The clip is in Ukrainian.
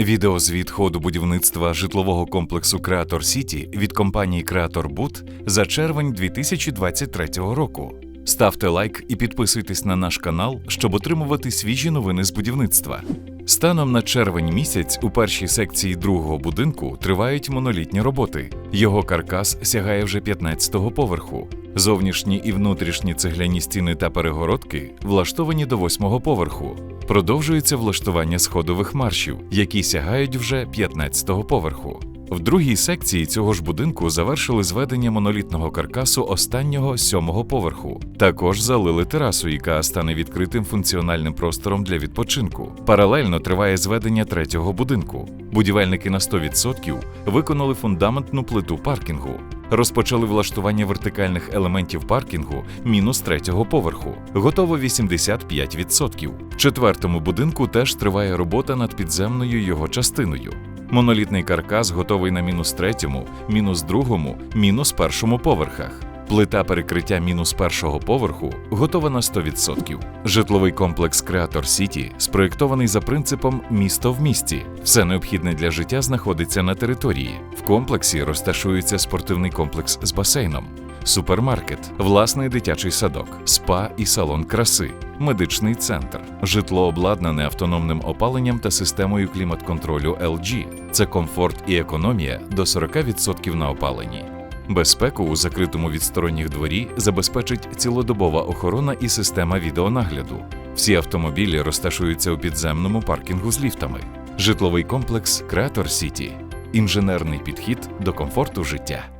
Відеозвіт ходу будівництва житлового комплексу Креатор Сіті від компанії Креатор Бут за червень 2023 року. Ставте лайк і підписуйтесь на наш канал, щоб отримувати свіжі новини з будівництва. Станом на червень місяць у першій секції другого будинку тривають монолітні роботи. Його каркас сягає вже 15-го поверху. Зовнішні і внутрішні цегляні стіни та перегородки влаштовані до 8-го поверху. Продовжується влаштування сходових маршів, які сягають вже 15-го поверху. В другій секції цього ж будинку завершили зведення монолітного каркасу останнього сьомого поверху. Також залили терасу, яка стане відкритим функціональним простором для відпочинку. Паралельно триває зведення третього будинку. Будівельники на 100% виконали фундаментну плиту паркінгу. Розпочали влаштування вертикальних елементів паркінгу мінус третього поверху. Готово 85%. В четвертому будинку теж триває робота над підземною його частиною. Монолітний каркас готовий на мінус третьому, мінус другому, мінус першому поверхах. Плита перекриття мінус першого поверху готова на 100%. Житловий комплекс Креатор Сіті спроєктований за принципом місто в місті. Все необхідне для життя знаходиться на території. В комплексі розташується спортивний комплекс з басейном, супермаркет, власний дитячий садок, спа і салон краси, медичний центр, житло обладнане автономним опаленням та системою клімат-контролю LG. Це комфорт і економія до 40% на опаленні. Безпеку у закритому від сторонніх дворі забезпечить цілодобова охорона і система відеонагляду. Всі автомобілі розташуються у підземному паркінгу з ліфтами. Житловий комплекс Креатор Сіті. Інженерний підхід до комфорту життя.